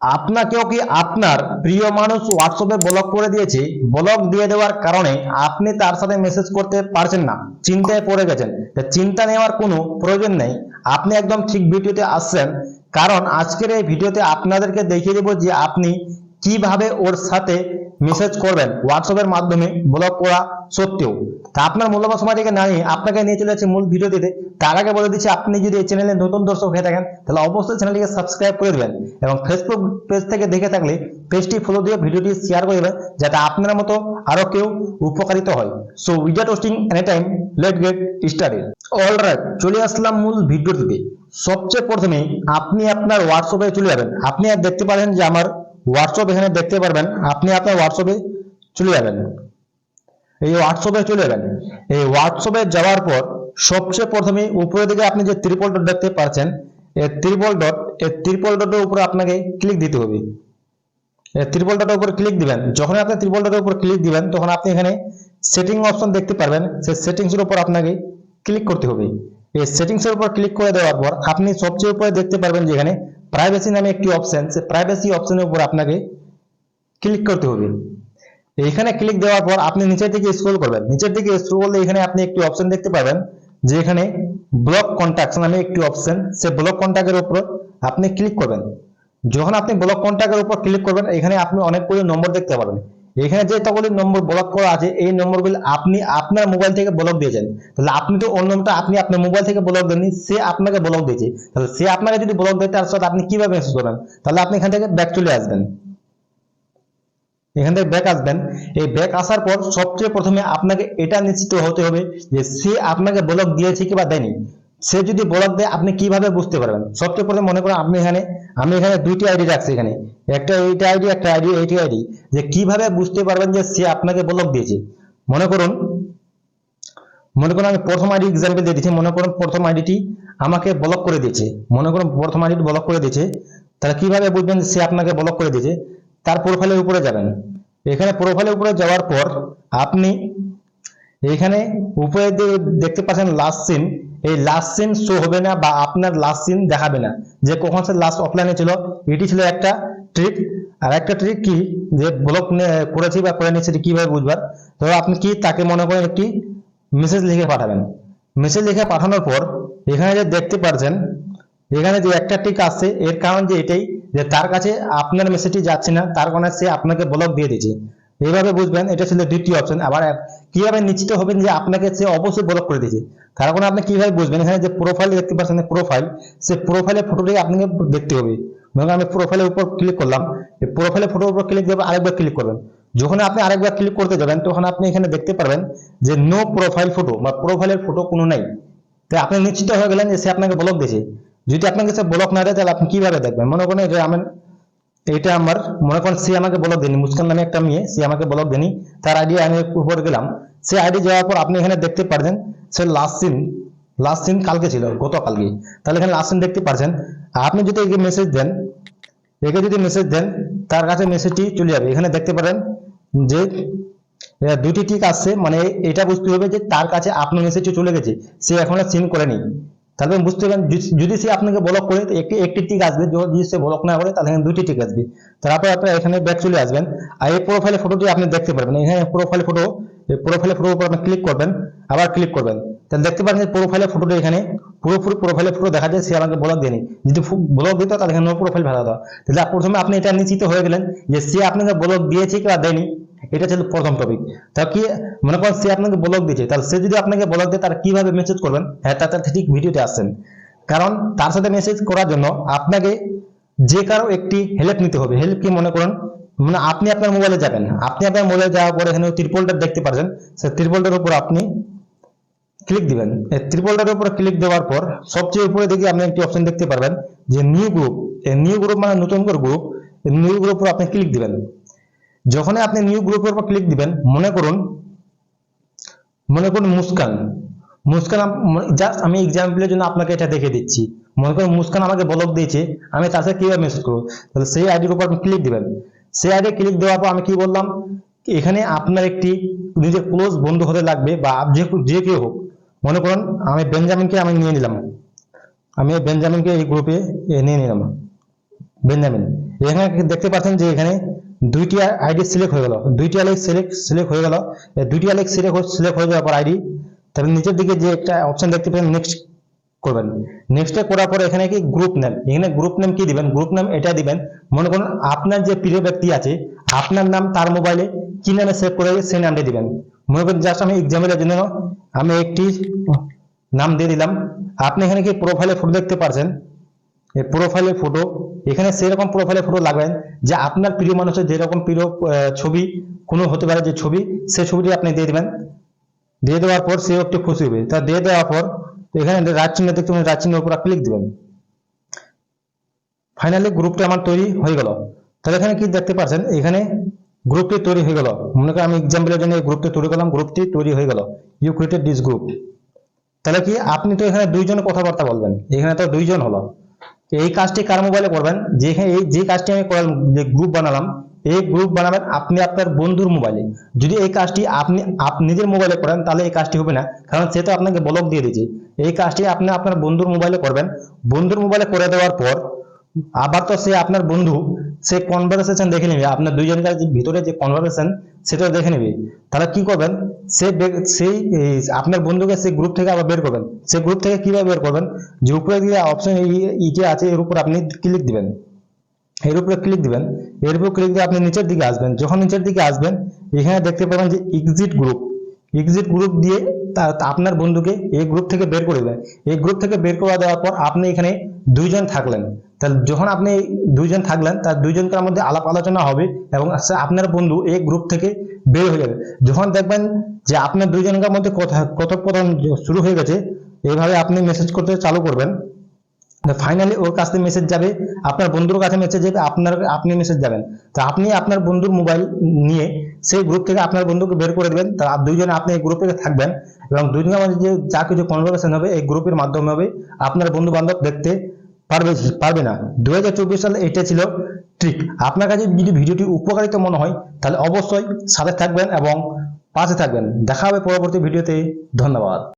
আপনাকেও কি আপনার প্রিয় মানুষ হোয়াটসঅ্যাপে ব্লক করে দিয়েছে? ব্লক দিয়ে দেওয়ার কারণে আপনি তার সাথে মেসেজ করতে পারছেন না, চিন্তায় পড়ে গেছেন। চিন্তা নেওয়ার কোনো প্রয়োজন নেই। আপনি একদম ঠিক ভিডিওতে আসছেন। কারণ আজকের এই ভিডিওতে আপনাদেরকে দেখিয়ে দেব যে আপনি কীভাবে ওর সাথে মেসেজ করবেন হোয়াটসঅ্যাপের মাধ্যমে ব্লক করা সত্ত্বেও। তা আপনার মূল্যবান সময়টাকে না নিয়ে আপনাকে নিয়ে চলে যাচ্ছে মূল ভিডিওটিতে তার আগে বলে দিচ্ছি, আপনি যদি এই চ্যানেলে নতুন দর্শক হয়ে থাকেন, তাহলে অবশ্যই চ্যানেলটিকে সাবস্ক্রাইব করে দেবেন এবং ফেসবুক পেজ থেকে দেখে থাকলে পেজটি ফলো দিয়ে ভিডিওটি শেয়ার করে দেবেন, যাতে আপনার মতো আরও কেউ উপকারিত হয়। So without hosting any time let get started alright চলে আসলাম মূল ভিডিওটিতে সবচেয়ে প্রথমে আপনি আপনার হোয়াটসঅ্যাপে চলে যাবেন। আপনি আর দেখতে পারেন যে আমার হোয়াটসঅ্যাপ এখানে দেখতে পারবেন, আপনি আপনার হোয়াটসঅ্যাপে চলে যাবেন। এই হোয়াটসঅ্যাপে চলে যাবেন। এই হোয়াটসঅ্যাপে যাওয়ার পর সবচেয়ে প্রথমে উপরের দিকে আপনি যে ত্রিপল ডট দেখতে পাচ্ছেন, এই ত্রিপল ডট এই ত্রিপল ডটের উপরে আপনাকে ক্লিক দিতে হবে। ত্রিপল ডটের উপর ক্লিক দিবেন। যখন আপনি ত্রিপল ডটের উপর ক্লিক দিবেন, তখন আপনি এখানে সেটিং অপশন দেখতে পারবেন। সেই সেটিংস এর উপর আপনাকে ক্লিক করতে হবে। এই সেটিংস এর উপর ক্লিক করে দেওয়ার পর আপনি সবচেয়ে উপরে দেখতে পারবেন যে এখানে প্রাইভেসি নামে একটি অপশন সে প্রাইভেসি অপশনের উপর আপনাকে ক্লিক করতে হবে। এখানে ক্লিক দেওয়ার পর আপনি নিচের দিকে স্ক্রল করবেন। নিচের দিকে স্ক্রল করলে এখানে আপনি একটি অপশন দেখতে পাবেন যে এখানে ব্লক কন্ট্যাক্ট নামে একটি অপশন সে ব্লক কন্ট্যাক্টের উপর আপনি ক্লিক করবেন। যখন আপনি ব্লক কন্ট্যাক্টের উপর ক্লিক করবেন, এখানে আপনি অনেকগুলো নম্বর দেখতে পাবেন এখানে যে তগুলি নম্বর ব্লক করা আছে, এই নম্বরগুলো আপনি আপনার মোবাইল থেকে ব্লক দিয়েছেন। তাহলে আপনি তো অন্য নম্বরটা আপনি আপনার মোবাইল থেকে ব্লক দেননি, সে আপনাকে ব্লক দিয়েছে। তাহলে সে আপনাকে যদি ব্লক দেয়, তার সাথে আপনি কীভাবে মেসেজ করবেন? তাহলে আপনি এখান থেকে ব্যাক চলে আসবেন। এখান থেকে ব্যাক আসবেন। এই ব্যাক আসার পর সবচেয়ে প্রথমে আপনাকে এটা নিশ্চিত হতে হবে যে সে আপনাকে ব্লক দিয়েছে কিংবা দেয়নি। সে যদি ব্লক দেয়, আপনি কীভাবে বুঝতে পারবেন? সবচেয়ে প্রথমে মনে করেন আপনি এখানে, আমি এখানে দুইটি আইডি রাখছি এখানে। একটা এইটা আইডি একটা আইডি এইটি আইডি যে কীভাবে বুঝতে পারবেন যে সে আপনাকে ব্লক দিয়েছে? মনে করুন মনে করুন আমি প্রথম আইডি এক্সাম্পল দিয়ে দিচ্ছি মনে করুন প্রথম আইডিটি আমাকে ব্লক করে দিয়েছে। মনে করুন প্রথম আইডি ব্লক করে দিয়েছে। তাহলে কীভাবে বুঝবেন সে আপনাকে ব্লক করে দিয়েছে? তার প্রোফাইলের উপরে যাবেন। এখানে প্রোফাইলের উপরে যাওয়ার পর আপনি এখানে উপরে দেখতে পাচ্ছেন লাস্ট সিন এই লাস্ট সিন শো হবে না বা আপনার লাস্ট সিন দেখাবে না। যে কখন সে লাস্ট অফলাইনে ছিল, এটি ছিল একটা ট্রিক আর একটা ট্রিক কি? যে ব্লক করেছি বা করে নিয়েছি কীভাবে বুঝবার? ধরো আপনি কি তাকে মনে করেন একটি মেসেজ লিখে পাঠাবেন। মেসেজ লিখে পাঠানোর পর এখানে যে দেখতে পারছেন, এখানে যে একটা টিক আসছে, এর কারণ যে এটাই, যে তার কাছে আপনার মেসেজটি যাচ্ছে না, তার কারণে সে আপনাকে ব্লক দিয়ে দিয়েছে। এইভাবে বুঝবেন, এটা ছিল দ্বিতীয় অপশন আবার কীভাবে নিশ্চিত হবেন যে আপনাকে সে অবশ্যই ব্লক করে দিয়েছে? তার কারণে আপনি কীভাবে বুঝবেন? এখানে যে প্রোফাইল দেখতে পাচ্ছেন প্রোফাইল সে প্রোফাইলের ফটোটি আপনাকে দেখতে হবে। ধরুন আমি প্রোফাইলের উপর ক্লিক করলাম প্রোফাইলের ফটোর উপর ক্লিক দেবেন আরেকবার ক্লিক করবেন। যখন আপনি আরেকবার ক্লিক করতে যাবেন, তখন আপনি এখানে দেখতে পারবেন যে নো প্রোফাইল ফটো বা প্রোফাইলের ফটো কোনো নাই। তাই আপনি নিশ্চিত হয়ে গেলেন যে সে আপনাকে ব্লক দিয়েছে। যদি আপনাকে সে ব্লক না দেয়, তাহলে আপনি কীভাবে দেখবেন? মনে করেন যে আমি এটা আমার, মনে করেন সে আমাকে ব্লক দেয়নি, মুস্কান নামে একটা মেয়ে, সে আমাকে ব্লক দেয়নি, তার আইডি আমি উপর গেলাম। সে আইডি যাওয়ার পর আপনি এখানে দেখতে পারছেন, সে লাস্ট সিন লাস্ট সিন কালকে ছিল গতকালকে তাহলে এখানে লাস্ট সিন দেখতে পারছেন। আপনি যদি একে মেসেজ দেন, একে যদি মেসেজ দেন, তার কাছে মেসেজটি চলে যাবে। এখানে দেখতে পারেন যে দুটি টিক আসছে মানে এটা বুঝতে হবে যে তার কাছে আপনার মেসেজটি চলে গেছে। সে এখনও সিন করেনি। তাহলে বুঝতে পারবেন যদি- সে আপনাকে ব্লক করে একটি একটি টিক আসবে, যদি সে ব্লক না করে, তাহলে দুটি টিক আসবে। তারপর আপনি এখানে ব্যাক চলে আসবেন। আর এই প্রোফাইলে ফটোটি আপনি দেখতে পারবেন। এখানে প্রোফাইল ফটো এই প্রোফাইলে ফটোর উপর আপনি ক্লিক করবেন, আবার ক্লিক করবেন। তাহলে দেখতে পারেন যে প্রোফাইলে ফটোটি এখানে পুরোপুরি প্রোফাইলে ফটো দেখা যায়, সে আমাকে ব্লক দেয়নি। যদি ব্লক দিত, তাহলে এখানে প্রোফাইল ভালো হতো। তাহলে প্রথমে আপনি এটা নিশ্চিত হয়ে গেলেন যে সে আপনাকে ব্লক দিয়েছে কিংবা দেয়নি। এটা ছিল প্রথম টপিক তা কি, মনে করেন সে আপনাকে ব্লক দিয়েছে, তাহলে সে যদি আপনাকে ব্লক দেয় তার কীভাবে মেসেজ করবেন? হ্যাঁ তার ঠিক ভিডিওতে আসছেন। কারণ তার সাথে মেসেজ করার জন্য আপনাকে যে কারও একটি হেল্প নিতে হবে। হেল্প কি মনে করুন? মানে আপনি আপনার মোবাইলে যাবেন। আপনি আপনার মোবাইলে যাওয়ার পরে এখানে ত্রিপলটা দেখতে পারছেন। সে ত্রিপলটার উপর আপনি ক্লিক দিবেন। এই ত্রিপলটার উপর ক্লিক দেওয়ার পর সবচেয়ে উপরে দেখি আপনি একটি অপশন দেখতে পারবেন, যে নিউ গ্রুপ এই নিউ গ্রুপ মানে নতুন করে গ্রুপ নিউ উপর আপনি ক্লিক দিবেন। যখনই আপনি নিউ গ্রুপের উপর ক্লিক দিবেন, মনে করুন মনে করুন মুস্কান। মুস্কান জাস্ট আমি এক্সাম্পলের জন্য আপনাকে এটা দেখে দিচ্ছি। মনে করুন মুস্কান আমাকে ব্লক দিয়েছে, আমি তার সাথে কীভাবে মেসেজ করব? তাহলে সেই আইডির উপর আপনি ক্লিক দিবেন। সেই আইডি ক্লিক দেওয়ার পর আমি কি বললাম, এখানে আপনার একটি নিজের ক্লোজ বন্ধু হতে লাগবে বা যে যে কেউ হোক, মনে করুন আমি বেঞ্জামিনকে আমি নিয়ে নিলাম। আমি বেঞ্জামিনকে এই গ্রুপে নিয়ে নিলাম। বেঞ্জামিন এখানে দেখতে পাচ্ছেন যে এখানে দুইটি আইডি সিলেক্ট হয়ে গেল। দুইটি আলেক সিলেক্ট সিলেক্ট হয়ে গেল। দুইটি আলেক সিলেক্ট সিলেক্ট হয়ে যাওয়ার পর আইডি তারপর নিচের দিকে যে একটা অপশন দেখতে পাচ্ছেন নেক্সট করবেন। নেক্সটে করার পরে এখানে কি গ্রুপ নেম এখানে গ্রুপ নেম কি দিবেন? গ্রুপ নেম এটা দিবেন। মনে করুন আপনার যে প্রিয় ব্যক্তি আছে, আপনার নাম তার মোবাইলে কি নামে সেভ করে সেই নামটা দিবেন। মনে করেন জাস্ট আমি এক্সাম্পলের জন্য আমি একটি নাম দিয়ে দিলাম। আপনি এখানে কি প্রোফাইলে ফটো দেখতে পারছেন? এই প্রোফাইলের ফটো এখানে সেরকম প্রোফাইলের ফটো লাগবেন যে আপনার প্রিয় মানুষের যেরকম প্রিয় ছবি, কোনো হতে পারে যে ছবি সেই ছবিটি আপনি দিয়ে দিবেন। দিয়ে দেওয়ার পর সে একটু খুশি হবে। তা দিয়ে দেওয়ার পর এখানে রাত চিহ্ন দেখতে পাবেন রাত চিহ্নের উপর ক্লিক দিবেন। ফাইনালি গ্রুপটা আমার তৈরি হয়ে গেল। তাহলে এখানে কি দেখতে পাচ্ছেন? এখানে গ্রুপটি তৈরি হয়ে গেল। মনে করেন আমি এক্সাম্পলের জন্য গ্রুপটি তৈরি করলাম গ্রুপটি তৈরি হয়ে গেল। ইউ ক্রিয়েটেড দিস গ্রুপ তাহলে কি? আপনি তো এখানে দুইজন কথাবার্তা বলবেন। এখানে তো দুইজন হলো। তো এই কাজটি কার মোবাইলে করবেন? যেখানে এই যে কাজটি আমি করলাম যে গ্রুপ বানালাম, এই গ্রুপ বানাবেন আপনি আপনার বন্ধুর মোবাইলে যদি এই কাজটি আপনি আপনি নিজের মোবাইলে করেন, তাহলে এই কাজটি হবে না, কারণ সে তো আপনাকে ব্লক দিয়ে দিয়েছে। এই কাজটি আপনি আপনার বন্ধুর মোবাইলে করবেন। বন্ধুর মোবাইলে করে দেওয়ার পর আবার তো সে আপনার বন্ধু, সে কনভারসেশন দেখে নেবে। আপনার দুইজনকার ভিতরে যে কনভারসেশন সেটা দেখে নেবে। তাহলে কি করবেন? সে সেই আপনার বন্ধুকে সেই গ্রুপ থেকে আবার বের করবেন। সেই গ্রুপ থেকে কীভাবে বের করবেন? যে উপরে দিয়ে অপশন ইটি আছে, এর উপর আপনি ক্লিক দিবেন। এর উপরে ক্লিক দিবেন। এর উপর ক্লিক দিয়ে আপনি নিচের দিকে আসবেন। যখন নিচের দিকে আসবেন, এখানে দেখতে পাবেন যে এক্সিট গ্রুপ এক্সিট গ্রুপ দিয়ে আপনার বন্ধুকে এই গ্রুপ থেকে বের করে দেয়। এই গ্রুপ থেকে বের করে দেওয়ার পর আপনি এখানে দুইজন থাকলেন। তাহলে যখন আপনি দুইজন থাকলেন তার দুইজনকার মধ্যে আলাপ আলোচনা হবে এবং সে আপনার বন্ধু এই গ্রুপ থেকে বের হয়ে যাবে। যখন দেখবেন যে আপনার দুইজনকার মধ্যে কথা কথোপকথন শুরু হয়ে গেছে, এইভাবে আপনি মেসেজ করতে চালু করবেন। ফাইনালি ওর কাছ মেসেজ যাবে, আপনার বন্ধুর কাছে মেসেজ যাবে, আপনার, আপনি মেসেজ যাবেন। তো আপনি আপনার বন্ধুর মোবাইল নিয়ে সেই গ্রুপ থেকে আপনার বন্ধুকে বের করে দেবেন। তা দুইজনে আপনি এই গ্রুপে থাকবেন এবং দুইজনের মধ্যে যে যা কিছু কনভারসেশন হবে এই গ্রুপের মাধ্যমে হবে আপনার বন্ধু বান্ধব দেখতে পারবে পারবে না। দু হাজার চব্বিশ সালে এটা ছিল ট্রিক আপনার কাছে যদি ভিডিওটি উপকারিতা মনে হয়, তাহলে অবশ্যই সাথে থাকবেন এবং পাশে থাকবেন। দেখা হবে পরবর্তী ভিডিওতে। ধন্যবাদ।